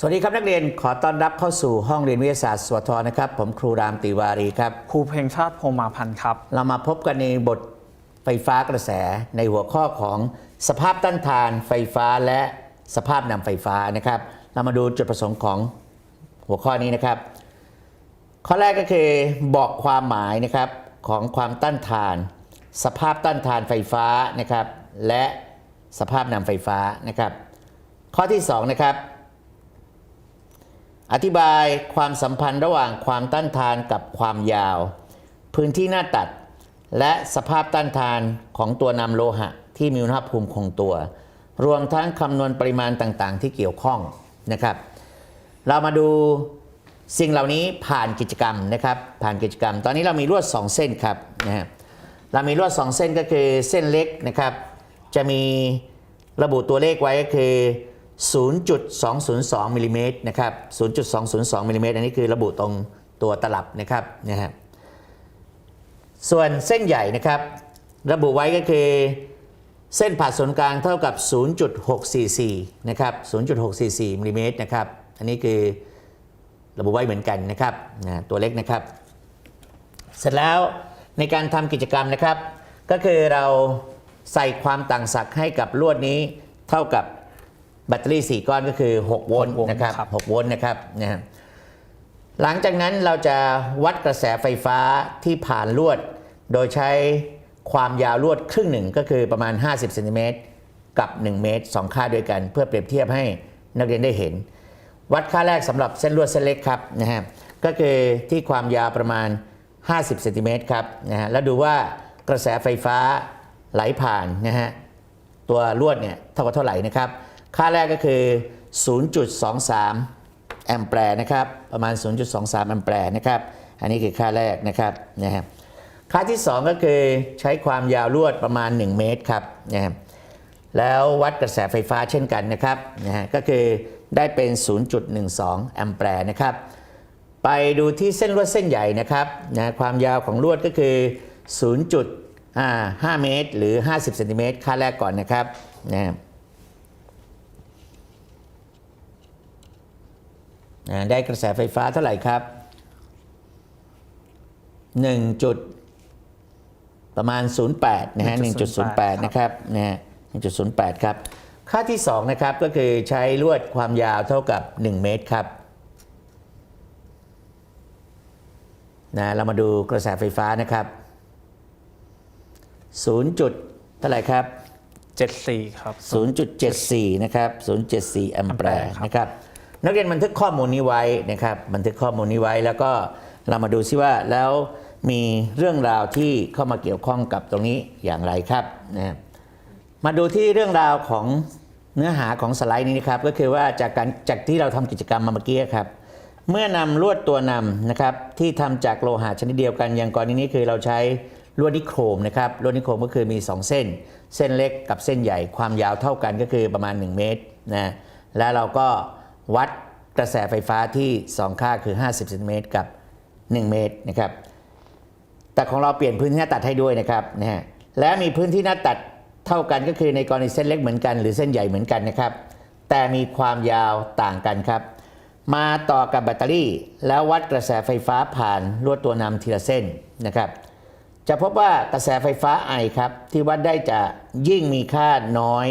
สวัสดีครับนักเรียนขอต้อนรับเข้าสู่ห้องเรียนวิทยาศาสตร์สวทนะครับ ผมครูรามติวารีครับ ครูเพลงชาติพรหมาพันธ์ครับ เรามาพบกันในบทไฟฟ้ากระแสในหัวข้อของสภาพต้านทานไฟฟ้าและสภาพนำไฟฟ้านะครับ เรามาดูจุดประสงค์ของหัวข้อนี้นะครับ ข้อแรกก็คือบอกความหมายนะครับของความต้านทาน สภาพต้านทานไฟฟ้านะครับ และสภาพนำไฟฟ้านะครับ ข้อที่สองนะครับ อธิบายความสัมพันธ์ระหว่างความต้านทานกับความยาว พื้นที่หน้าตัด และสภาพต้านทานของตัวนำโลหะ ที่มีอุณหภูมิคงตัว รวมทั้งคำนวณปริมาณต่างๆ ที่เกี่ยวข้องนะครับ เรามาดูสิ่งเหล่านี้ผ่านกิจกรรมนะครับ ผ่านกิจกรรม ตอนนี้เรามีลวด 2 เส้นครับนะฮะเรามีลวด 2 เส้นก็คือเส้นเล็กนะครับ จะมีระบุตัวเลขไว้ก็คือ 0.202มิลลิเมตรนะครับ 0.202มิลลิเมตรอันนี้คือระบุตรงตัวตลับนะครับนะฮะส่วนเส้นใหญ่นะครับ ระบุไว้ก็คือเส้นผ่าศูนย์กลางเท่ากับ 0.644 นะครับ 0.644มิลลิเมตรนะครับ อันนี้คือระบุไว้เหมือนกันนะครับนะตัวเล็กนะครับ เสร็จแล้วในการทำกิจกรรมนะครับ ก็คือเราใส่ความต่างศักย์ให้กับลวดนี้เท่ากับ แบตเตอรี่ 4 ก้อนก็คือ 6 โวลต์6โวลต์นะครับครับ6โวลต์นะครับนะฮะหลังจากนั้นเราจะวัดกระแสไฟฟ้าที่ผ่านลวด โดยใช้ความยาวลวดครึ่งหนึ่งก็คือประมาณ 50เซนติเมตรกับ 1 เมตร 2 ค่าด้วยกัน เพื่อเปรียบเทียบให้นักเรียนได้เห็น วัดค่าแรกสำหรับเส้นลวดเส้นเล็กครับนะฮะก็คือที่ความยาวประมาณ 50เซนติเมตรครับนะฮะแล้วดูว่ากระแสไฟฟ้าไหลผ่านนะฮะตัวลวดเนี่ยเท่ากับเท่าไหร่นะครับ ค่าแรกก็คือ 0.23 แอมแปร์นะครับ ประมาณ 0.23 แอมแปร์นะครับ อันนี้คือค่าแรกนะครับนะฮะค่าที่ 2 ก็คือใช้ความยาวลวดประมาณ 1 เมตรครับนะฮะแล้ววัดกระแสไฟฟ้าเช่นกันนะครับนะฮะก็คือได้เป็น 0.12 แอมแปร์นะครับ ไปดูที่เส้นลวดเส้นใหญ่นะครับนะความยาวของลวดก็คือ 0.5เมตร หรือ 50เซนติเมตรค่าแรกก่อนนะครับนะ นะได้กระแสไฟฟ้าเท่าไหร่ครับ 1. จุดประมาณ 08 นะฮะ 1.08 นะครับนะฮะ1.08 ครับ ค่าที่ 2 นะครับ ก็คือใช้ลวดความยาวเท่ากับ 1 เมตรครับนะเรามาดูกระแสไฟฟ้านะครับ 0. จุดเท่าไหร่ครับ 74 ครับ 0.74 นะครับ 0.74 แอมแปร์แอมแปร์ครับนะครับ นักเรียนบันทึกข้อมูลนี้ไว้นะครับบันทึกข้อมูลนี้ไว้ แล้วก็เรามาดูซิว่าแล้วมีเรื่องราวที่เข้ามาเกี่ยวข้องกับตรงนี้อย่างไรครับนะมาดูที่เรื่องราวของเนื้อหาของสไลด์นี้นะครับ ก็คือว่าจากการจากที่เราทำกิจกรรมมาเมื่อกี้ครับ เมื่อนำลวดตัวนำนะครับที่ทำจากโลหะชนิดเดียวกันอย่างกรณีนี้คือเราใช้ลวดนิโครมนะครับลวดนิโครมก็คือมี 2 เส้น เส้นเล็กกับเส้นใหญ่ความยาวเท่ากันก็คือประมาณ 1 เมตรนะแล้วเราก็ วัดกระแสไฟฟ้าที่2ค่าคือ 50เซนติเมตรกับ 1 เมตรนะครับ แต่ของเราเปลี่ยนพื้นที่หน้าตัดให้ด้วยนะครับนะฮะและมีพื้นที่หน้าตัดเท่ากันก็คือในกรณีเส้นเล็กเหมือนกัน หรือเส้นใหญ่เหมือนกันนะครับ แต่มีความยาวต่างกันครับ มาต่อกับแบตเตอรี่ แล้ววัดกระแสไฟฟ้าผ่านลวดตัวนำทีละเส้นนะครับจะพบว่ากระแสไฟฟ้าไอครับที่วัดได้จะยิ่งมีค่าน้อย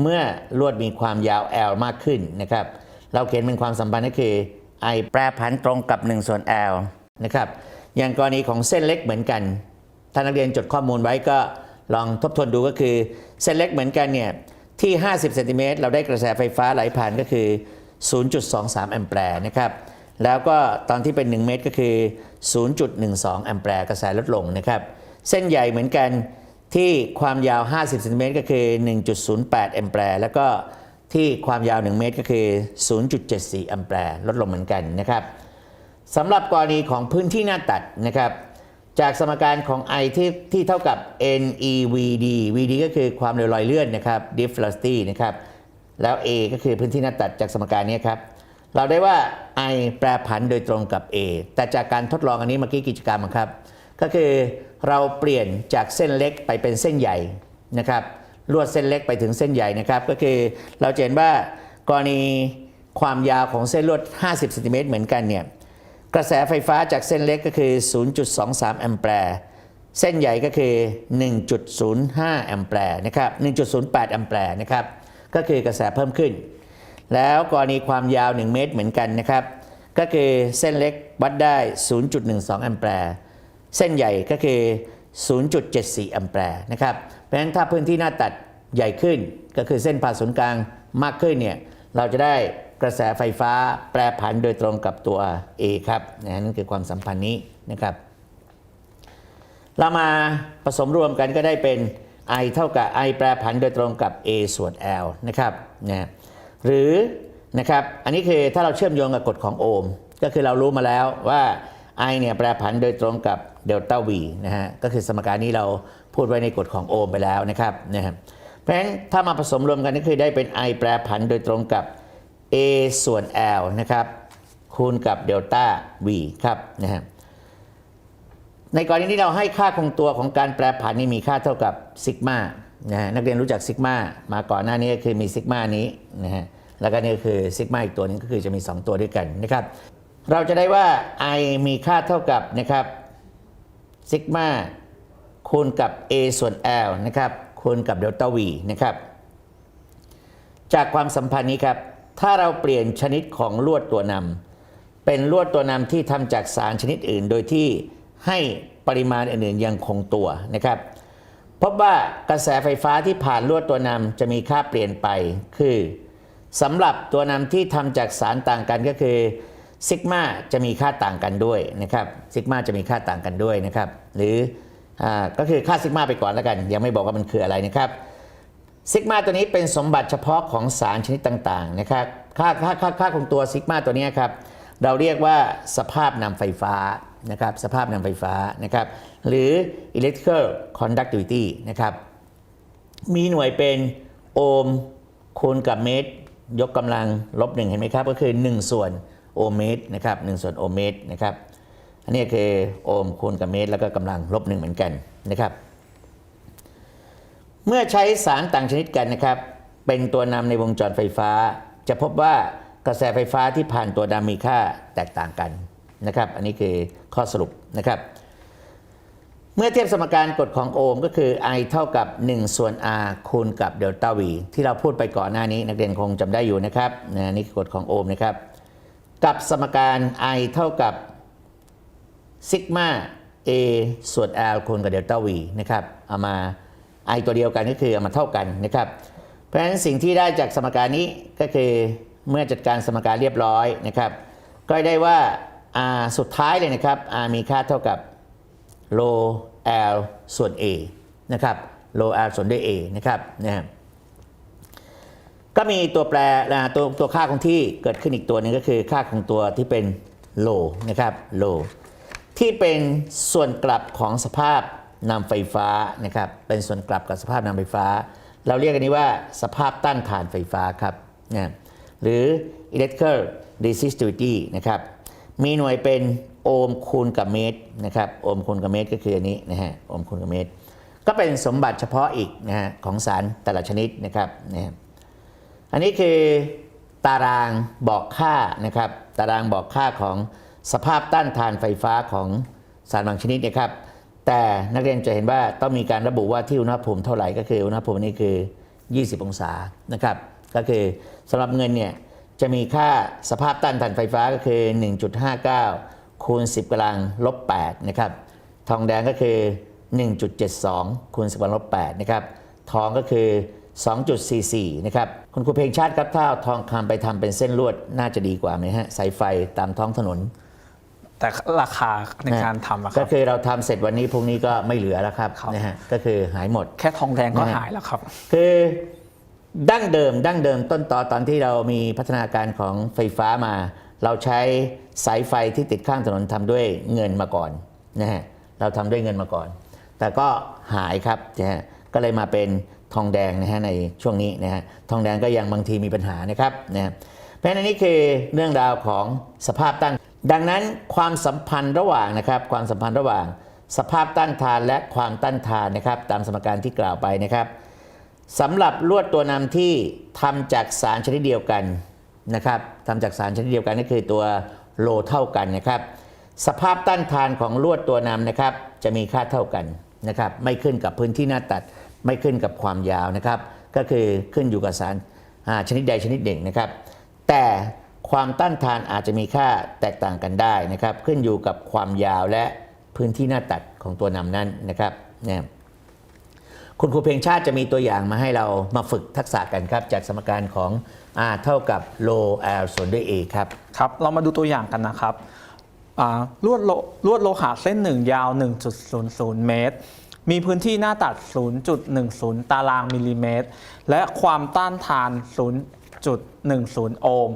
เมื่อลวดมีความยาว L มากขึ้นนะครับ เราเขียนเป็นความสัมพันธ์ก็คือ I แปรผันตรงกับ 1 ส่วน L นะครับ อย่างกรณีของเส้นเล็กเหมือนกัน ถ้านักเรียนจดข้อมูลไว้ก็ลองทบทวนดูก็คือ เส้นเล็กเหมือนกันเนี่ยที่ 50เซนติเมตรเราได้กระแสไฟฟ้าไหลผ่านก็คือ 0.23 แอมแปร์นะครับ แล้วก็ตอนที่เป็น 1 เมตรก็คือ 0.12 แอมแปร์กระแสลดลงนะครับ เส้นใหญ่เหมือนกันที่ความยาว 50เซนติเมตรก็คือ 1.08 แอมแปร์แล้วก็ ที่ความยาว 1 เมตรก็คือ 0.74แอมแปร์ลดลงเหมือนกันนะครับสำหรับกรณีของพื้นที่หน้าตัดนะครับ จากสมการของ I ที่ที่เท่ากับ NEVD VD ก็คือความเร็วลอยเลื่อนนะครับ Diff velocity นะครับแล้ว A ก็คือพื้นที่หน้าตัดจากสมการนี้ครับ เราได้ว่า I แปรผันโดยตรงกับ A แต่จากการทดลองอันนี้เมื่อกี้กิจกรรมครับ ก็คือเราเปลี่ยนจากเส้นเล็กไปเป็นเส้นใหญ่นะครับ ลวดเส้นเล็กไปถึงเส้นใหญ่นะครับ ก็คือเราจะเห็นว่ากรณีความยาวของเส้นลวด 50เซนติเมตรเหมือนกันเนี่ยกระแสไฟฟ้าจากเส้นเล็กก็คือ 0.23 แอมแปร์เส้นใหญ่ก็คือ 1.05 แอมแปร์นะครับ 1.08 แอมแปร์นะครับ ก็คือกระแสเพิ่มขึ้น แล้วกรณีความยาว 1 เมตรเหมือนกันนะครับ ก็คือเส้นเล็กวัดได้ 0.12 แอมแปร์ เส้นใหญ่ก็คือ 0.74 แอมแปร์นะครับ เพราะฉะนั้นถ้าพื้นที่หน้าตัดใหญ่ขึ้น ก็คือเส้นผ่าศูนย์กลางมากขึ้นเนี่ยเราจะได้กระแสไฟฟ้าแปรผันโดยตรงกับตัว A ครับนะนั่นคือความสัมพันธ์นี้นะครับ เรามาผสมรวมกันก็ได้เป็น I เท่ากับ I แปรผันโดยตรงกับ A ส่วน L นะครับนะหรือนะครับอันนี้คือถ้าเราเชื่อมโยงกับกฎของโอห์มก็คือเรารู้มาแล้วว่า I เนี่ยแปรผันโดยตรงกับเดลต้า V นะฮะก็คือสมการนี้เราพูดไว้ในกฎของโอห์มไปแล้วนะครับนะครับเพราะฉะนั้นถ้ามาผสมรวมกันก็คือได้เป็น I แปรผันโดยตรงกับ A ส่วน L นะครับคูณกับเดลต้า V ครับนะฮะในกรณีที่เราให้ค่าคงตัวของการแปรผันนี่มีค่าเท่ากับซิกมานะฮะนักเรียนรู้จักซิกมามาก่อนหน้านี้ก็คือมีซิกมานี้นะฮะแล้วก็นี่คือซิกมาอีกตัวนึงก็คือจะมี 2 ตัวด้วยกันนะครับ เราจะได้ว่า i มีค่าเท่ากับนะครับซิกมาคูณกับ a ส่วน l นะครับคูณกับเดลต้า v นะครับ จากความสัมพันธ์นี้ครับ ถ้าเราเปลี่ยนชนิดของลวดตัวนำเป็นลวดตัวนำที่ทำจากสารชนิดอื่น โดยที่ให้ปริมาณอื่นๆยังคงตัวนะครับ พบว่ากระแสไฟฟ้าที่ผ่านลวดตัวนำจะมีค่าเปลี่ยนไปคือสำหรับตัวนำที่ทำจากสารต่างกันก็คือ ซิกมาจะมีค่าต่างกันด้วยนะครับซิกมาจะมีค่าต่างกันด้วยนะครับ หรืออก็คือค่าซิกมาไปก่อนแล้วกัน ยังไม่บอกว่ามันคืออะไรนะครับซิกมาตัวนี้เป็นสมบัติเฉพาะของสารชนิดต่างๆนะครับค่าค่าค่าค่าของตัวซิกมาตัวนี้ครับเราเรียกว่าสภาพนำไฟฟ้านะครับสภาพนำไฟฟ้านะครับหรือ electrical conductivity นะครับมีหน่วยเป็นโอห์มคูณกับเมตร ยกกำลังลบหนึ่งเห็นไหมครับ ก็คือ 1 ส่วน โอห์มเมตรนะครับ1ส่วนโอห์มเมตรนะครับอันนี้คือโอห์มคูณกับเมตร แล้วก็กำลังลบหนึ่งเหมือนกันนะครับ เมื่อใช้สารต่างชนิดกันนะครับ เป็นตัวนำในวงจรไฟฟ้า จะพบว่ากระแสไฟฟ้าที่ผ่านตัวนำมีค่าแตกต่างกันนะครับ อันนี้คือข้อสรุปนะครับ เมื่อเทียบสมการกฎของโอห์มก็คือ I เท่ากับ 1 ส่วน R คูณกับเดลต้า V ที่เราพูดไปก่อนหน้านี้ นักเรียนคงจำได้อยู่นะครับนะนี่คือกฎของโอห์มนะครับ กับสมการ I เท่ากับซิกมา A ส่วน L คูณกับเดลต้า V นะครับ เอามา I ตัวเดียวกันก็คือเอามาเท่ากันนะครับ เพราะฉะนั้นสิ่งที่ได้จากสมการนี้ก็คือเมื่อจัดการสมการเรียบร้อยนะครับ ก็ได้ว่า R สุดท้ายเลยนะครับ R มีค่าเท่ากับโล L ส่วน A นะครับโล L ส่วนด้วย A นะครับนะครับ ก็มีตัวแปรตัวตัวค่าคงที่เกิดขึ้นอีกตัวหนึ่งก็คือค่าคงตัวที่เป็นโลนะครับโลที่เป็นส่วนกลับของสภาพนำไฟฟ้านะครับเป็นส่วนกลับกับสภาพนำไฟฟ้า เราเรียกอันนี้ว่าสภาพต้านทานไฟฟ้าครับนะหรือ electrical resistivity นะครับมีหน่วยเป็นโอห์มคูณกับเมตรนะครับโอห์มคูณกับเมตรก็คืออันนี้นะฮะโอห์มคูณกับเมตร ก็เป็นสมบัติเฉพาะอีกนะฮะของสารแต่ละชนิดนะครับนะฮะ อันนี้คือตารางบอกค่านะครับ ตารางบอกค่าของสภาพต้านทานไฟฟ้าของสารบางชนิดนะครับ แต่นักเรียนจะเห็นว่าต้องมีการระบุว่าที่อุณหภูมิเท่าไหร่ก็คืออุณหภูมินี่คือ 20 องศานะครับ ก็คือสำหรับเงินเนี่ยจะมีค่าสภาพต้านทานไฟฟ้าก็คือ 1.59 คูณ 10กำลังลบ8นะครับ ทองแดงก็คือ 1.72 คูณ 10กำลังลบ8นะครับ ทองก็คือ 2.44 นะครับ คุณครูเพลงชาติครับ ถ้าเอาทองคำไปทำเป็นเส้นลวดน่าจะดีกว่าไหมฮะสายไฟตามท้องถนน แต่ราคาในการทำอะคก็รับคือเราทำเสร็จวันนี้พรุ่งนี้ก็ไม่เหลือแล้วครับครับ นะฮะก็คือหายหมด แค่ทองแดงก็นะฮะ หายแล้วครับ คือดั้งเดิมดั้งเดิมต้นตอตอนที่เรามีพัฒนาการของไฟฟ้ามา เราใช้สายไฟที่ติดข้างถนนทำด้วยเงินมาก่อนนะฮะเราทำด้วยเงินมาก่อน แต่ก็หายครับนะฮะก็เลยมาเป็น ทองแดงนะฮะในช่วงนี้นะฮะทองแดงก็ยังบางทีมีปัญหานะครับนะฮะเพราะฉะนั้นอันนี้คือเรื่องราวของสภาพต้านดังนั้นความสัมพันธ์ระหว่างนะครับความสัมพันธ์ระหว่าง สภาพต้านทานและความต้านทานนะครับตามสมการที่กล่าวไปนะครับสำหรับลวดตัวนำที่ทำจากสารชนิดเดียวกันนะครับทำจากสารชนิดเดียวกันก็คือตัวโลเท่ากันนะครับ สภาพต้านทานของลวดตัวนำนะครับ จะมีค่าเท่ากันนะครับ ไม่ขึ้นกับพื้นที่หน้าตัด ไม่ขึ้นกับความยาวนะครับ ก็คือขึ้นอยู่กับสารชนิดใดชนิดหนึ่งนะครับ แต่ความต้านทานอาจจะมีค่าแตกต่างกันได้นะครับ ขึ้นอยู่กับความยาวและพื้นที่หน้าตัดของตัวนำนั้นนะครับเนี่ยคุณครูเพลงชาติจะมีตัวอย่างมาให้เรามาฝึกทักษะกันครับ จากสมการของ r เท่ากับ low l ส่วนด้วย a ครับครับ เรามาดูตัวอย่างกันนะครับลวดโลลวดโลหะเส้นหนึ่งยาว 1.00 เมตร มีพื้นที่หน้าตัด 0.10 ตารางมิลลิเมตร และความต้านทาน 0.10 โอห์ม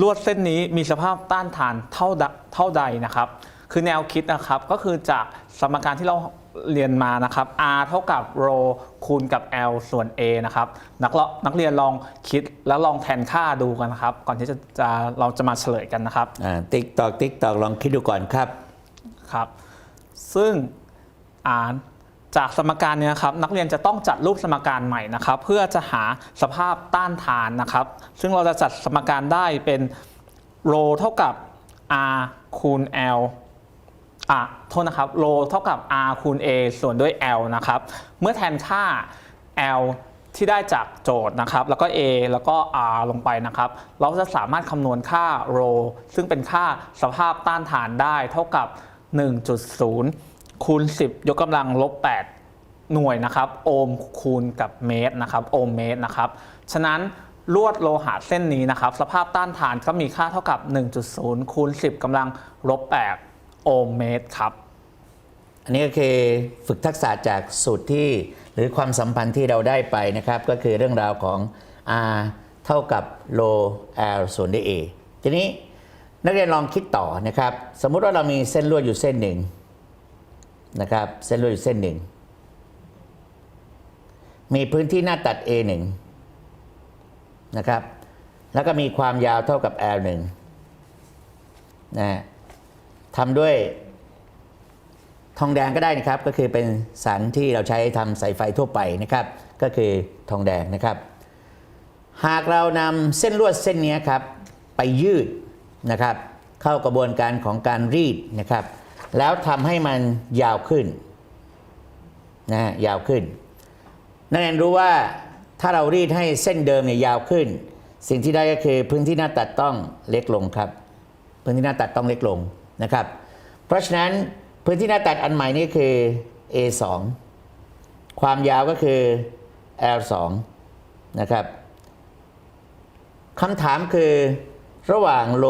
ลวดเส้นนี้มีสภาพต้านทานเท่าใดเท่าใดนะครับ คือแนวคิดนะครับก็คือจากสมการที่เราเรียนมานะครับ r เท่ากับ ρ คูณกับ l ส่วน a นะครับ นักเลาะนักเรียนลองคิดแล้วลองแทนค่าดูกันนะครับ ก่อนที่จะจะเราจะมาเฉลยกันนะครับ ติ๊กตอกติ๊กตอกลองคิดดูก่อนครับ ครับ ซึ่งอ่าน จากสมการนี้ครับนักเรียนจะต้องจัดรูปสมการใหม่นะครับ เพื่อจะหาสภาพต้านทานนะครับ ซึ่งเราจะจัดสมการได้เป็นโเท่ากับ r คูณ l อะโทษนะครับโเท่ากับ r คูณ a ส่วนด้วย l นะครับ เมื่อแทนค่า l ที่ได้จากโจทย์นะครับ แล้วก็ a แล้วก็ r ลงไปนะครับ เราจะสามารถคำนวณค่า ρ ซึ่งเป็นค่าสภาพต้านทานได้เท่ากับ 1.0 คูณ 10 ยกกำลังลบ 8 หน่วยนะครับ โอห์มคูณกับเมตรนะครับ โอห์มเมตรนะครับ ฉะนั้นลวดโลหะเส้นนี้นะครับ สภาพต้านทานก็มีค่าเท่ากับ 1.0 คูณ 10กำลังลบ 8 โอห์มเมตรครับ อันนี้ก็คือฝึกทักษะจากสูตรที่หรือความสัมพันธ์ที่เราได้ไปนะครับ ก็คือเรื่องราวของ r เท่ากับ low l ส่วนด้วย a ทีนี้นักเรียนลองคิดต่อนะครับ สมมุติว่าเรามีเส้นลวดอยู่เส้นหนึ่ง นะครับเส้นลวดอยู่เส้นหนึ่ง มีพื้นที่หน้าตัด a 1 นะครับ แล้วก็มีความยาวเท่ากับ l 1นะฮะทำด้วยทองแดงก็ได้นะครับ ก็คือเป็นสารที่เราใช้ทำสายไฟทั่วไปนะครับ ก็คือทองแดงนะครับ หากเรานำเส้นลวดเส้นนี้ครับ ไปยืดนะครับ เข้ากระบวนการของการรีดนะครับ แล้วทำให้มันยาวขึ้นนะฮะยาวขึ้น นักเรียนรู้ว่าถ้าเรารีดให้เส้นเดิมเนี่ยยาวขึ้น สิ่งที่ได้ก็คือพื้นที่หน้าตัดต้องเล็กลงครับ พื้นที่หน้าตัดต้องเล็กลงนะครับ เพราะฉะนั้นพื้นที่หน้าตัดอันใหม่นี่คือ A2 ความยาวก็คือ L2 นะครับคำถามคือระหว่างโล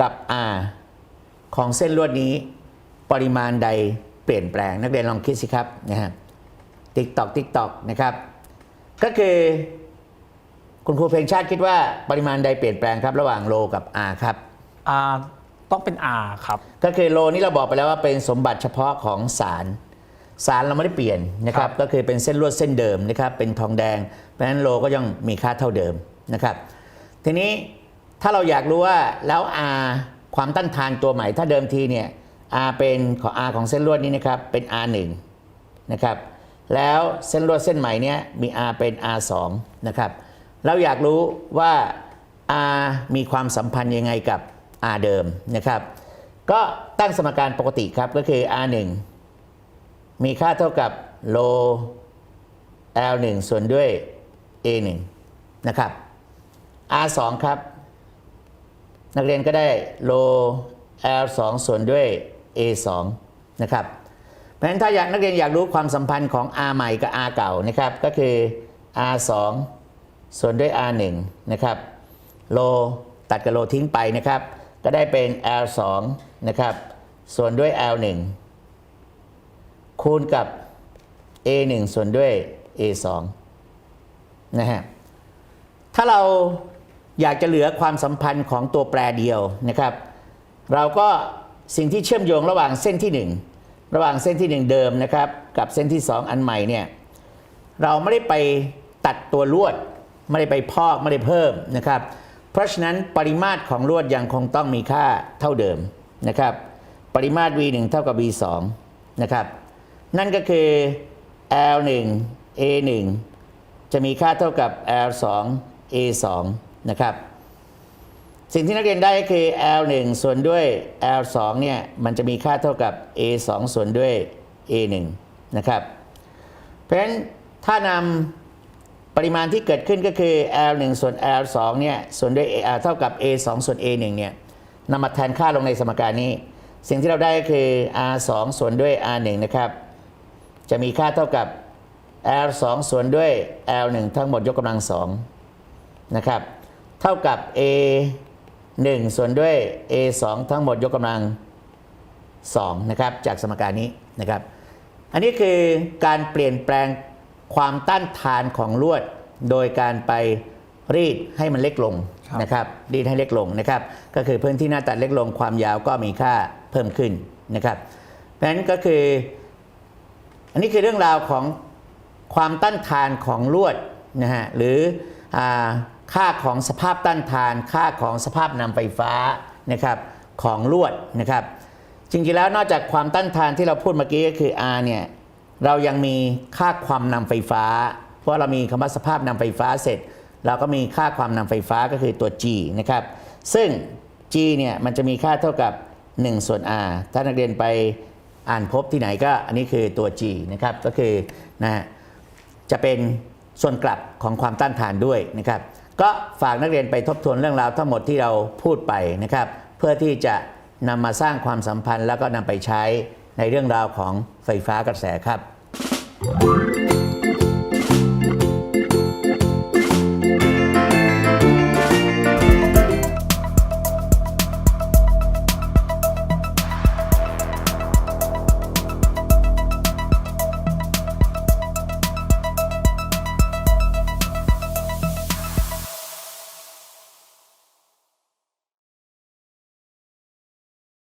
กับ R ของเส้นลวดนี้ปริมาณใดเปลี่ยนแปลงนักเรียนลองคิดสิครับนะฮะติ๊กตอกติ๊กตอกนะครับ ก็คือคุณครูเพลงชาติคิดว่าปริมาณใดเปลี่ยนแปลงครับ ระหว่างโลกับ R ครับ r ต้องเป็น r ครับ ก็คือโลนี่เราบอกไปแล้วว่าเป็นสมบัติเฉพาะของสาร สารเราไม่ได้เปลี่ยนนะครับ ก็คือเป็นเส้นลวดเส้นเดิมนะครับเป็นทองแดง เพราะฉะนั้นโลก็ยังมีค่าเท่าเดิมนะครับ ทีนี้ถ้าเราอยากรู้ว่าแล้ว R ความต้านทานตัวใหม่ถ้าเดิมทีเนี่ย R เป็นของ R ของเส้นลวดนี้นะครับเป็น R1 นะครับแล้วเส้นลวดเส้นใหม่เนี้ยมี R เป็น R2 นะครับเราอยากรู้ว่า R มีความสัมพันธ์ยังไงกับ R เดิมนะครับก็ตั้งสมการปกติครับก็คือ R1 มีค่าเท่ากับโล L1 ส่วนด้วย A1 นะครับ R2 ครับ นักเรียนก็ได้โล L2 ส่วนด้วย A2 นะครับเพราะฉะนั้นถ้าอยากนักเรียนอยากรู้ความสัมพันธ์ของ R ใหม่กับ R เก่านะครับก็คือ R2 ส่วนด้วย R1 นะครับโลตัดกับโลทิ้งไปนะครับก็ได้เป็น L2 นะครับส่วนด้วย L1 คูณกับ A1 ส่วนด้วย A2 นะฮะถ้าเรา อยากจะเหลือความสัมพันธ์ของตัวแปรเดียวนะครับ เราก็สิ่งที่เชื่อมโยงระหว่างเส้นที่ 1 ระหว่างเส้นที่ 1 เดิมนะครับ กับเส้นที่ 2 อันใหม่เนี่ยเราไม่ได้ไปตัดตัวลวด ไม่ได้ไปพอกไม่ได้เพิ่มนะครับ เพราะฉะนั้นปริมาตรของลวดยังคงต้องมีค่าเท่าเดิมนะครับ ปริมาตร V1 เท่ากับ V2 นะครับ นั่นก็คือ L1 A1 จะมีค่าเท่ากับ L2 A2 นะครับ สิ่งที่นักเรียนได้ก็คือ L 1ส่วนด้วย L 2เนี่ยมันจะมีค่าเท่ากับ A 2ส่วนด้วย A 1นะครับเพราะฉะนั้นถ้านำปริมาณที่เกิดขึ้นก็คือ L 1ส่วน L 2เนี่ยส่วนด้วย A เท่ากับ A 2ส่วน A 1เนี่ยนำมาแทนค่าลงในสมการนี้ สิ่งที่เราได้ก็คือ R 2ส่วนด้วย R 1นะครับจะมีค่าเท่ากับ L 2ส่วนด้วย L 1ทั้งหมดยกกำลังสองนะครับ เท่ากับ A 1 ส่วนด้วย A 2ทั้งหมดยกกำลัง2นะครับจากสมการนี้นะครับ อันนี้คือการเปลี่ยนแปลงความต้านทานของลวด โดยการไปรีดให้มันเล็กลงครับนะครับรีดให้เล็กลงนะครับ ก็คือพื้นที่หน้าตัดเล็กลงความยาวก็มีค่าเพิ่มขึ้นนะครับ เพราะฉะนั้นก็คือ อันนี้คือเรื่องราวของความต้านทานของลวดนะฮะหรืออา ค่าของสภาพต้านทาน ค่าของสภาพนำไฟฟ้านะครับของลวดนะครับจริงๆแล้วนอกจากความต้านทานที่เราพูดเมื่อกี้ก็คือ R เนี่ยเรายังมีค่าความนำไฟฟ้า เพราะเรามีคำว่าสภาพนำไฟฟ้าเสร็จ เราก็มีค่าความนำไฟฟ้าก็คือตัว G นะครับซึ่ง G เนี่ยมันจะมีค่าเท่ากับ 1 ส่วน R ถ้านักเรียนไปอ่านพบที่ไหนก็อันนี้คือตัว G นะครับก็คือนะฮะจะเป็นส่วนกลับของความต้านทานด้วยนะครับ ก็ฝากนักเรียนไปทบทวนเรื่องราวทั้งหมดที่เราพูดไปนะครับ เพื่อที่จะนำมาสร้างความสัมพันธ์แล้วก็นำไปใช้ในเรื่องราวของไฟฟ้ากระแสครับ